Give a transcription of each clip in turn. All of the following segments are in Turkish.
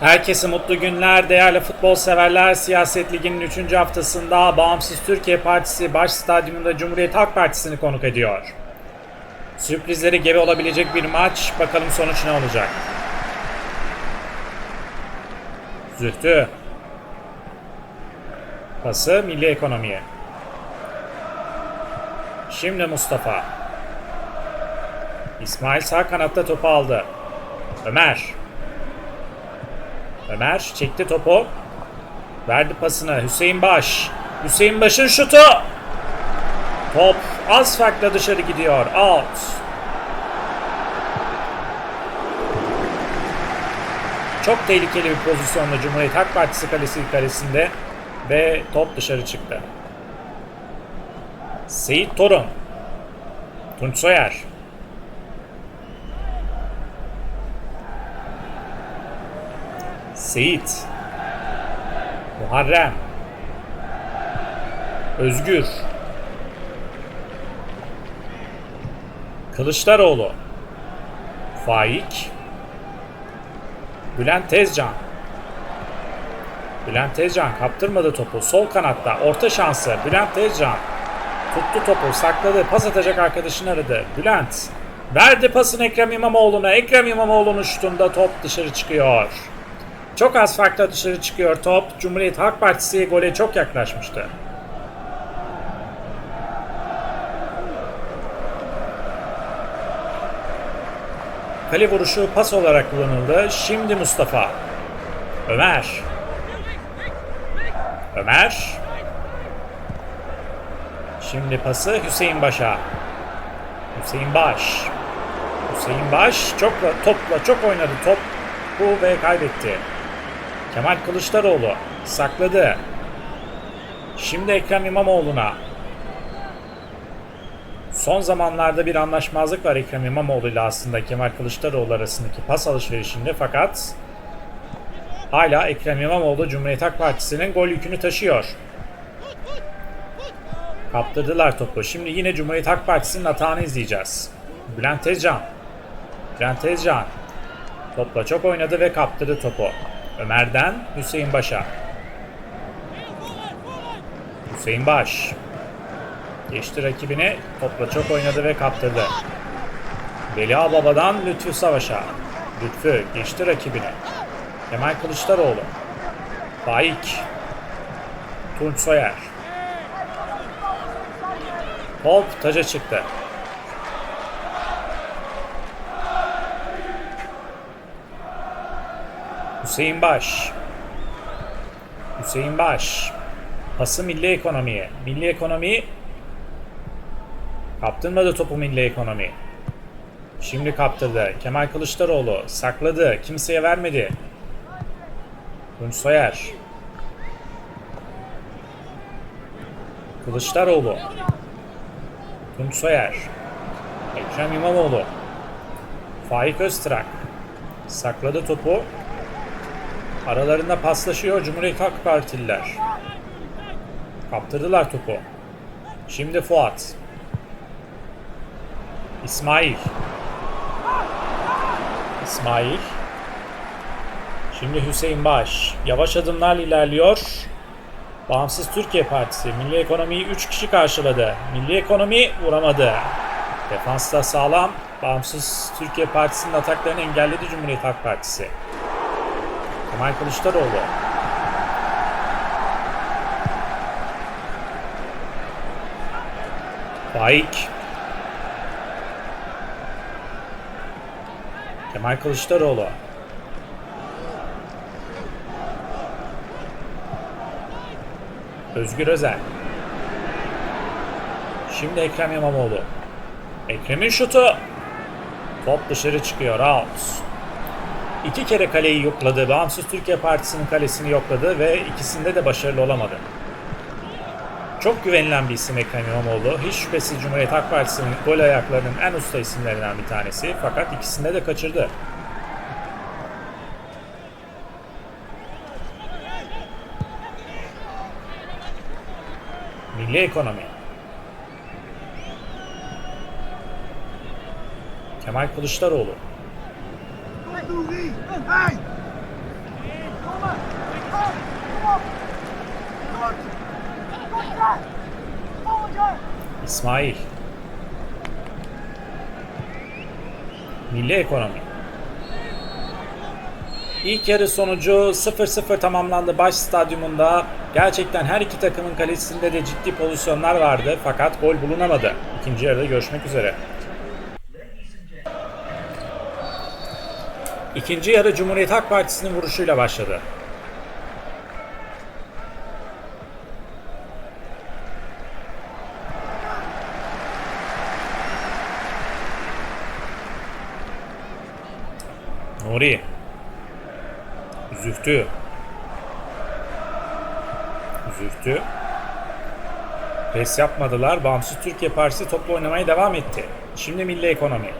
Herkese mutlu günler değerli futbol severler. Siyaset Ligi'nin 3. haftasında Bağımsız Türkiye Partisi baş stadyumunda Cumhuriyet Halk Partisi'ni konuk ediyor. Sürprizleri gebe olabilecek bir maç. Bakalım sonuç ne olacak? Zühtü. Pası milli ekonomiye. Şimdi Mustafa. İsmail sağ kanatta topu aldı. Ömer. Ömer çekti topu. Verdi pasını Hüseyin Baş. Hüseyin Baş'ın şutu. Top az farkla dışarı gidiyor. Out. Çok tehlikeli bir pozisyonda Cumhuriyet Halk Partisi kalesi kalesinde ve top dışarı çıktı. Seyit Torun. Tunç Soyer. Seyit. Muharrem. Özgür. Kılıçdaroğlu. Faik. Bülent Tezcan. Bülent Tezcan kaptırmadı topu. Sol kanatta orta şansı. Bülent Tezcan. Tuttu topu, sakladı. Pas atacak arkadaşını aradı. Bülent. Verdi pasını Ekrem İmamoğlu'na. Ekrem İmamoğlu'nun şutunda top dışarı çıkıyor. Çok az farkla dışarı çıkıyor top. Cumhuriyet Halk Partisi gole çok yaklaşmıştı. Kale vuruşu pas olarak kullanıldı. Şimdi Mustafa. Ömer. Ömer. Şimdi pası Hüseyin Baş'a. Hüseyin Baş. Hüseyin Baş çok topla çok oynadı. Top bu ve kaybetti. Kemal Kılıçdaroğlu sakladı. Şimdi Ekrem İmamoğlu'na. Son zamanlarda bir anlaşmazlık var Ekrem İmamoğlu ile aslında Kemal Kılıçdaroğlu arasındaki pas alışverişinde fakat hala Ekrem İmamoğlu Cumhuriyet Halk Partisi'nin gol yükünü taşıyor. Kaptırdılar topu. Şimdi yine Cumhuriyet Halk Partisi'nin atağını izleyeceğiz. Bülent Tezcan. Bülent Tezcan. Topla çok oynadı ve kaptırdı topu. Ömer'den Hüseyin Baş'a. Hüseyin Baş. Geçti rakibine. Topla çok oynadı ve kaptırdı. Veli Baba'dan Lütfü Savaş'a. Lütfü geçti rakibine. Kemal Kılıçdaroğlu. Faik. Tunç Soyer. Top taca çıktı. Hüseyin Baş. Hüseyin Baş. Pası milli ekonomiye. Milli ekonomi kaptırmadı topu milli ekonomi. Şimdi kaptırdı. Kemal Kılıçdaroğlu sakladı. Kimseye vermedi. Tunç Soyer. Kılıçdaroğlu. Tunç Soyer. Ekrem İmamoğlu. Faik Öztrak. Sakladı topu. Aralarında paslaşıyor Cumhuriyet Halk Partililer. Kaptırdılar topu. Şimdi Fuat. İsmail. İsmail. Şimdi Hüseyin Baş. Yavaş adımlarla ilerliyor. Bağımsız Türkiye Partisi milli ekonomiyi 3 kişi karşıladı. Milli ekonomi vuramadı. Defansta sağlam. Bağımsız Türkiye Partisi'nin ataklarını engelledi Cumhuriyet Halk Partisi. Kemal Kılıçdaroğlu. Faik. Kemal Kılıçdaroğlu. Özgür Özel. Şimdi Ekrem İmamoğlu. Ekrem'in şutu. Top dışarı çıkıyor. Out. İki kere kaleyi yokladı. Bağımsız Türkiye Partisi'nin kalesini yokladı ve ikisinde de başarılı olamadı. Çok güvenilen bir isim Ekrem İmamoğlu. Hiç şüphesiz Cumhuriyet Halk Partisi'nin gol ayaklarının en usta isimlerinden bir tanesi. Fakat ikisinde de kaçırdı. Milli ekonomi. Kemal Kılıçdaroğlu. Hey! Hey! İsmail. Milli ekonomi. İlk yarı sonucu 0-0 tamamlandı baş stadyumunda. Gerçekten her iki takımın kalesinde de ciddi pozisyonlar vardı fakat gol bulunamadı. İkinci yarıda görüşmek üzere. İkinci yarı Cumhuriyet Halk Partisi'nin vuruşuyla başladı. Nuri. Zühtü. Zühtü. Pes yapmadılar. Bağımsız Türkiye Partisi toplu oynamaya devam etti. Şimdi milli ekonomi.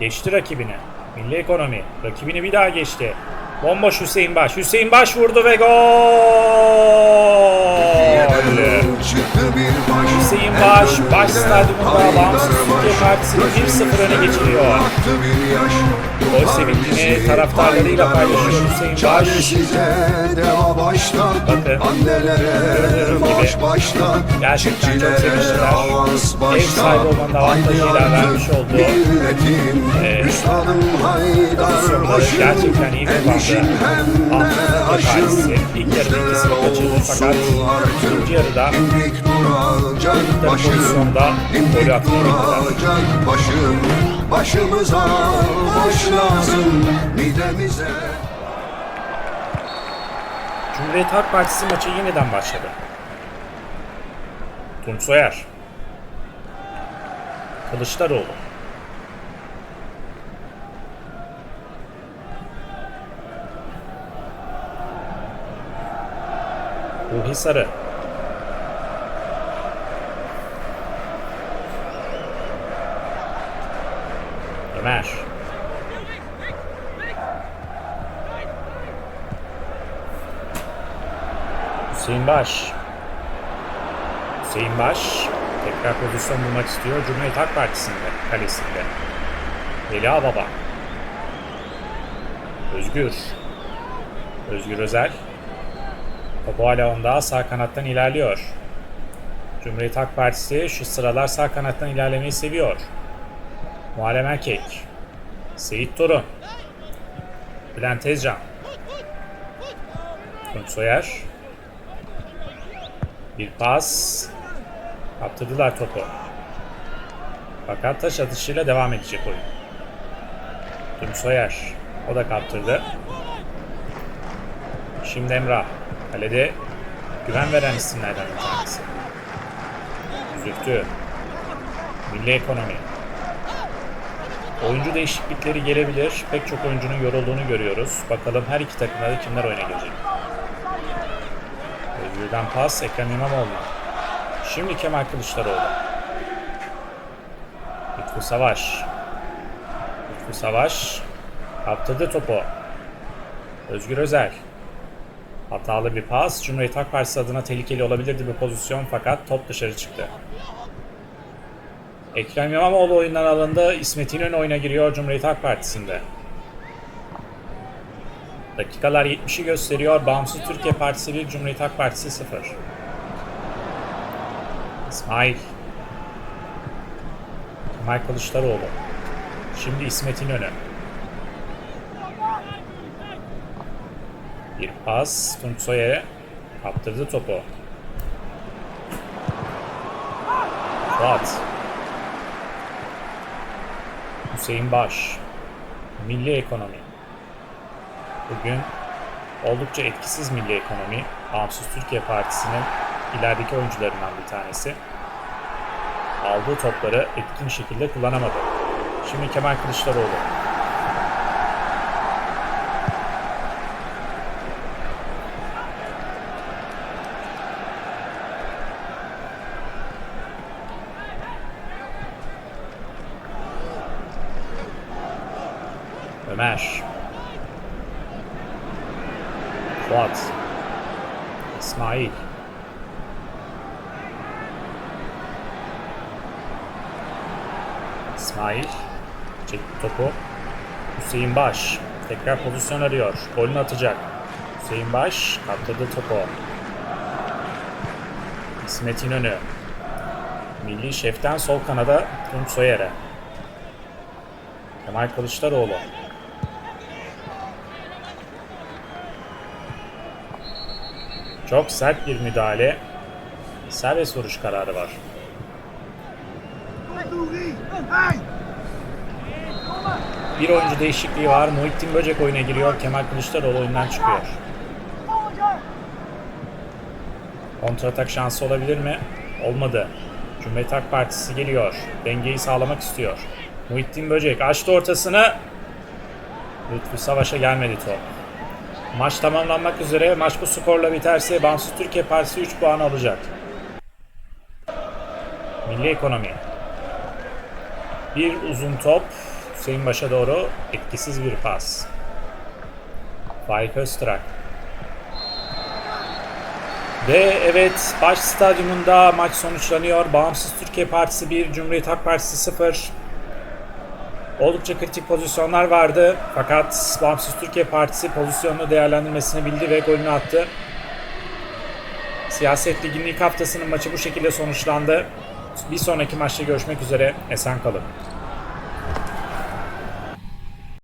Geçti rakibini. Milli ekonomi. Rakibini bir daha geçti. Bomboş Hüseyin Baş. Hüseyin Baş vurdu ve gol! Hüseyin Baş, Baş Stadyumunda Bağımsız Türkiye Partisi'ni 1-0 öne geçiriyor. Gol sevincini taraftarlarıyla paylaşıyor Hüseyin Baş. Bakın. Baş baştan Gerçekten çok sevmişler. Ev sahibi olmanın avantajıyla vermiş olduğu Milletim Ee, pozisyonları gerçekten iyi Hem kullandı. Türkiye Partisi ilk yarıda ikisini kaçırdı fakat ikinci yarıda Dimdik duracak başım Dimdik duracak başım Başımıza baş lazım Midemize Cumhuriyet Halk Partisi maçı yeniden başladı. Tunç Soyer. Kılıçdaroğlu. Ruhi Sarı. Ömer. Hüseyin Baş. Hüseyin Baş tekrar pozisyon bulmak istiyor. Cumhuriyet Halk Partisi'nde, kalesinde. Veli Baba. Özgür. Özgür Özel. Topu hala onda sağ kanattan ilerliyor. Cumhuriyet Halk Partisi şu sıralar sağ kanattan ilerlemeyi seviyor. Muharrem Erkek. Seyit Torun. Bülent Tezcan. Tunç Soyer. Bir pas. Kaptırdılar topu. Fakat taş atışıyla devam edecek oyun. Tunç Soyer. O da kaptırdı. Şimdi Emrah. Kalede güven veren isimlerden bir tanesi. Zühtü. Milli ekonomi. Oyuncu değişiklikleri gelebilir. Pek çok oyuncunun yorulduğunu görüyoruz. Bakalım her iki takımda da kimler oyuna girecek. Özgür'den pas Ekrem İmamoğlu. Şimdi Kemal Kılıçdaroğlu. Lütfü Savaş. Lütfü Savaş. Kaptırdı topu. Özgür Özel. Hatalı bir pas. Cumhuriyet Halk Partisi adına tehlikeli olabilirdi bir pozisyon fakat top dışarı çıktı. Ekrem İmamoğlu oyundan alındı. İsmet İnönü oyuna giriyor Cumhuriyet Halk Partisi'nde. Dakikalar 70'i gösteriyor. Bağımsız Türkiye Partisi 1, Cumhuriyet Halk Partisi 0. İsmail. Kemal Kılıçdaroğlu. Şimdi İsmet İnönü. Bir pas. Tunç Soyer'e kaptırdı topu. Fuat. Hüseyin Baş. Milli ekonomi. Bugün oldukça etkisiz milli ekonomi. Bağımsız Türkiye Partisi'nin ilerideki oyuncularından bir tanesi. Aldığı topları etkin şekilde kullanamadı. Şimdi Kemal Kılıçdaroğlu. Ömer. Fuat. İsmail. İsmail. Çekti topu. Hüseyin Baş. Tekrar pozisyon arıyor. Golünü atacak. Hüseyin Baş kaptırdı topu. İsmet İnönü. Milli şeften sol kanada Tunç Soyer'e. Kemal Kılıçdaroğlu. Çok sert bir müdahale. Serbest vuruş kararı var. Bir oyuncu değişikliği var. Muhittin Böcek oyuna giriyor. Kemal Kılıçdaroğlu oyundan çıkıyor. Kontratak şansı olabilir mi? Olmadı. Cumhuriyet Halk Partisi geliyor. Dengeyi sağlamak istiyor. Muhittin Böcek açtı ortasını. Lütfü Savaş'a gelmedi top. Maç tamamlanmak üzere. Maç bu skorla biterse Bağımsız Türkiye Partisi 3 puan alacak. Milli ekonomi. Bir uzun top. Hüseyin Baş'a doğru etkisiz bir pas. Faik Öztrak. Ve evet Baş Stadyumunda maç sonuçlanıyor. Bağımsız Türkiye Partisi 1, Cumhuriyet Halk Partisi 0. Oldukça kritik pozisyonlar vardı. Fakat Bağımsız Türkiye Partisi pozisyonunu değerlendirmesini bildi ve golünü attı. Siyaset Ligi'nin ilk haftasının maçı bu şekilde sonuçlandı. Bir sonraki maçta görüşmek üzere. Esen kalın.